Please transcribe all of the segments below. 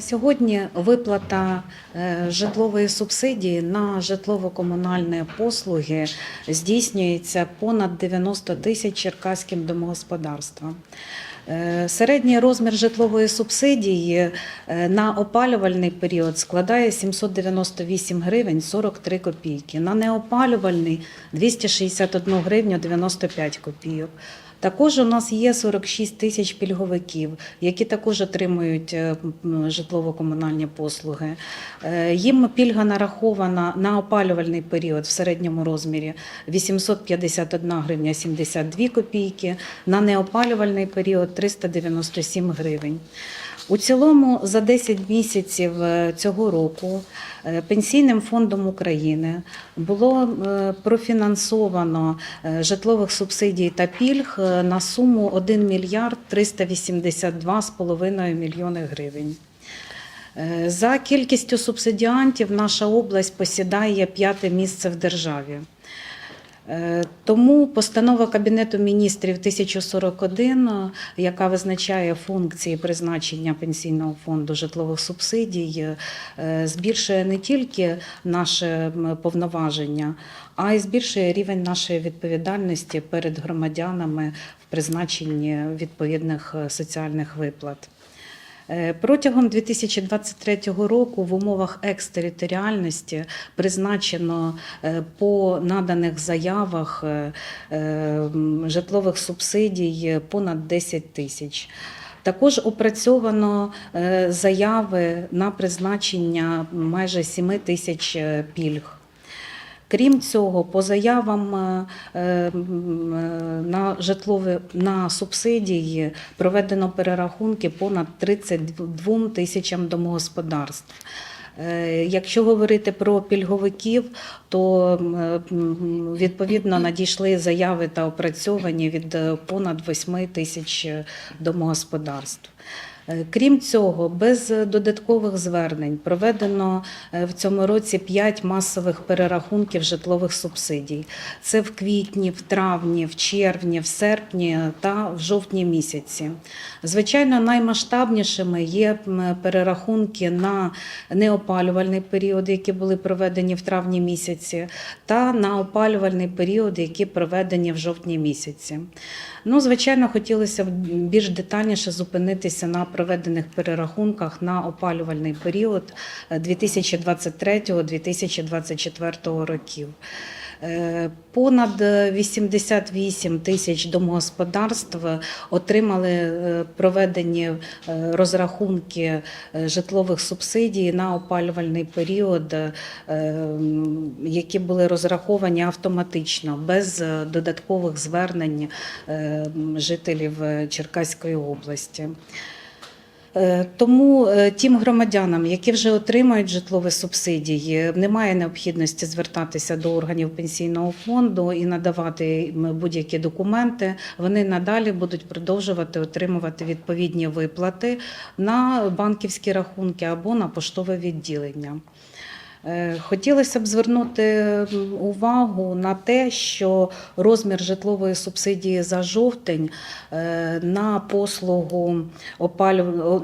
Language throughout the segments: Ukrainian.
Сьогодні виплата е, житлової субсидії на житлово-комунальні послуги здійснюється понад 90 тисяч черкаським домогосподарствам. Е, Середній розмір житлової субсидії е, на опалювальний період складає 798 гривень 43 копійки, на неопалювальний 261 гривню 95 копійок. Також у нас є 46 тисяч пільговиків, які також отримують е, житлово-комунальні послуги. Е, Їм пільга нарахована на опалювальний період в середньому розмірі 851 гривня 72 копійки, на неопалювальний період 397 гривень. У цілому за 10 місяців е, цього року е, Пенсійним фондом України було е, профінансовано житлових субсидій та пільг на суму 1 мільярд 382,5 мільйони гривень. За кількістю субсидіантів наша область посідає п'яте місце в державі. Е, Тому постанова Кабінету міністрів 1041, е, яка визначає функції призначення пенсійного фонду житлових субсидій, е, збільшує не тільки наше повноваження, а й збільшує рівень нашої відповідальності перед громадянами в призначенні відповідних соціальних виплат. Е, Протягом 2023 року в умовах екстериторіальності призначено е, по наданих заявах е, житлових субсидій понад 10 тисяч. Також опрацьовано заяви на призначення майже 7 тисяч пільг. Крім цього, по заявам е, е, е, на житлові на субсидії проведено перерахунки понад 32 тисячам домогосподарств. Якщо говорити про пільговиків, то відповідно надійшли заяви та опрацьовані від понад 8 тисяч домогосподарств. Е, Крім цього, без додаткових звернень проведено е, в цьому році 5 масових перерахунків житлових субсидій. Це в квітні, в травні, в червні, в серпні та в жовтні місяці. Звичайно, наймасштабнішими є перерахунки на неопалювальний період, які були проведені в травні місяці, та на опалювальний період, які проведені в жовтні місяці. Ну, звичайно, хотілося б більш детальніше зупинитися на проведених перерахунках на опалювальний період е, 2023-2024 років. Е, Понад 88 тисяч домогосподарств отримали е, проведені е, розрахунки е, житлових субсидій на опалювальний період, е, які були розраховані автоматично, без е, додаткових звернень е, жителів е, Черкаської області. Е, Тому е, тим громадянам, які вже отримають житлові субсидії, немає необхідності звертатися до органів пенсійного фонду і надавати будь-які документи. Вони надалі будуть продовжувати отримувати відповідні виплати на банківські рахунки або на поштове відділення. Е, Хотілося б звернути увагу на те, що розмір житлової субсидії за жовтень е, на послугу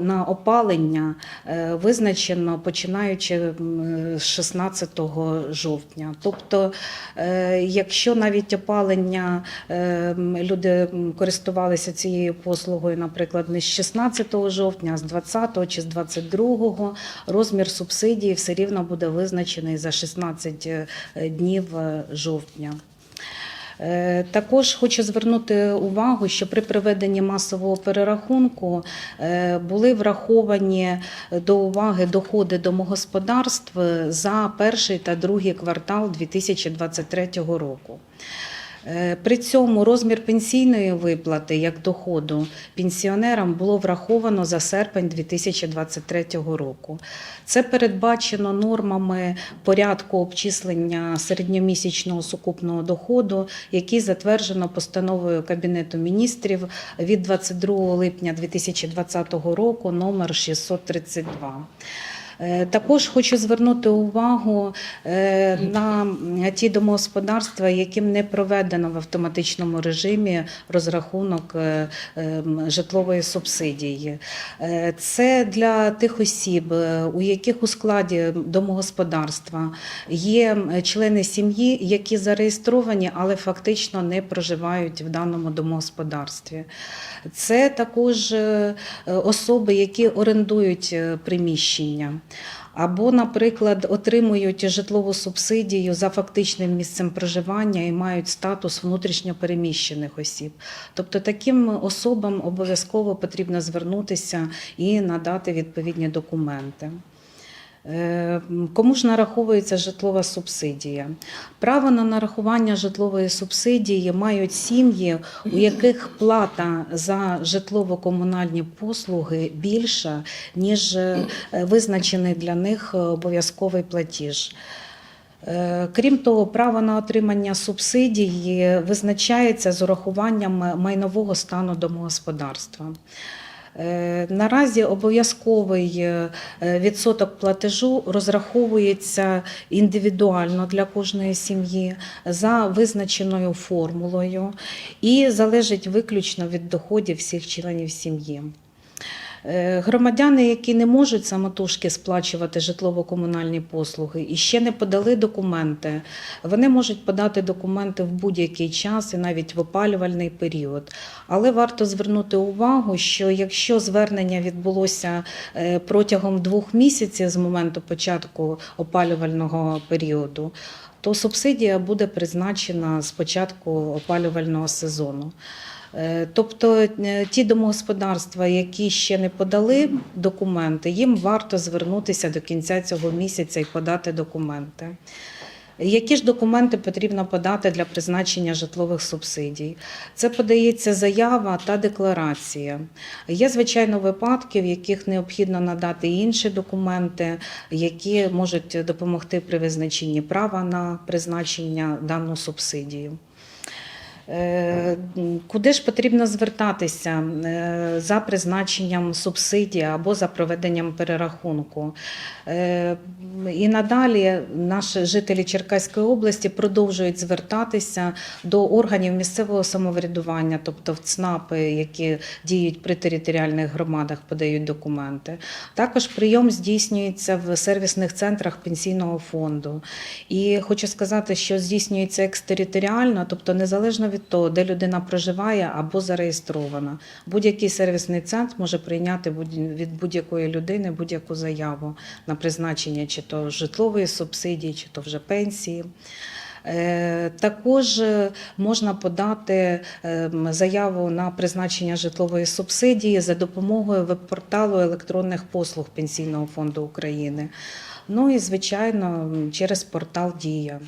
на опалення е, визначено починаючи з 16 жовтня. Тобто, якщо навіть опалення люди користувалися цією послугою, наприклад, не з 16 жовтня, а з 20 чи з 22, розмір субсидії все рівно буде визначений за 16 е, днів е, жовтня. Е, Також хочу звернути увагу, що при проведенні масового перерахунку були враховані до уваги доходи домогосподарств за перший та другий квартал 2023 року. Е, При цьому розмір пенсійної виплати як доходу пенсіонерам було враховано за серпень 2023 року. Це передбачено нормами порядку обчислення середньомісячного сукупного доходу, який затверджено постановою Кабінету міністрів від 22 липня 2020 року номер 632. Е, Також хочу звернути увагу е, на ті домогосподарства, яким не проведено в автоматичному режимі розрахунок е, е, м, житлової субсидії. Це для тих осіб, у яких у складі домогосподарства є члени сім'ї, які зареєстровані, але фактично не проживають в даному домогосподарстві. Це також особи, які орендують приміщення. Або, наприклад, отримують житлову субсидію за фактичним місцем проживання і мають статус внутрішньопереміщених осіб. Тобто таким особам обов'язково потрібно звернутися і надати відповідні документи. Е, Кому ж нараховується житлова субсидія? Право на нарахування житлової субсидії мають сім'ї, у яких плата за житлово-комунальні послуги більша, ніж е, визначений для них обов'язковий платіж. Е, Крім того, право на отримання субсидії визначається з урахуванням майнового стану домогосподарства. Е, Наразі обов'язковий е, відсоток платежу розраховується індивідуально для кожної сім'ї за визначеною формулою і залежить виключно від доходів всіх членів сім'ї. Е, Громадяни, які не можуть самотужки сплачувати житлово-комунальні послуги і ще не подали документи, вони можуть подати документи в будь-який час і навіть в опалювальний період. Але варто звернути увагу, що якщо звернення відбулося е, протягом двох місяців з моменту початку опалювального періоду, то субсидія буде призначена з початку опалювального сезону. Е, Тобто е, ті домогосподарства, які ще не подали документи, їм варто звернутися до кінця цього місяця і подати документи. Які ж документи потрібно подати для призначення житлових субсидій? Це подається заява та декларація. Є, звичайно, випадки, в яких необхідно надати інші документи, які можуть допомогти при визначенні права на призначення дану субсидію. Е, Куди ж потрібно звертатися е, за призначенням субсидії або за проведенням перерахунку? Е, І надалі наші жителі Черкаської області продовжують звертатися до органів місцевого самоврядування, тобто в ЦНАПи, які діють при територіальних громадах, подають документи. Також прийом здійснюється в сервісних центрах пенсійного фонду. І хочу сказати, що здійснюється екстериторіально, тобто незалежно від того, де людина проживає або зареєстрована. Будь-який сервісний центр може прийняти від будь-якої людини будь-яку заяву на призначення чи то житлової субсидії, чи то вже пенсії. Е, Також е, можна подати е, заяву на призначення житлової субсидії за допомогою веб-порталу електронних послуг Пенсійного фонду України. Ну і звичайно через портал Дія.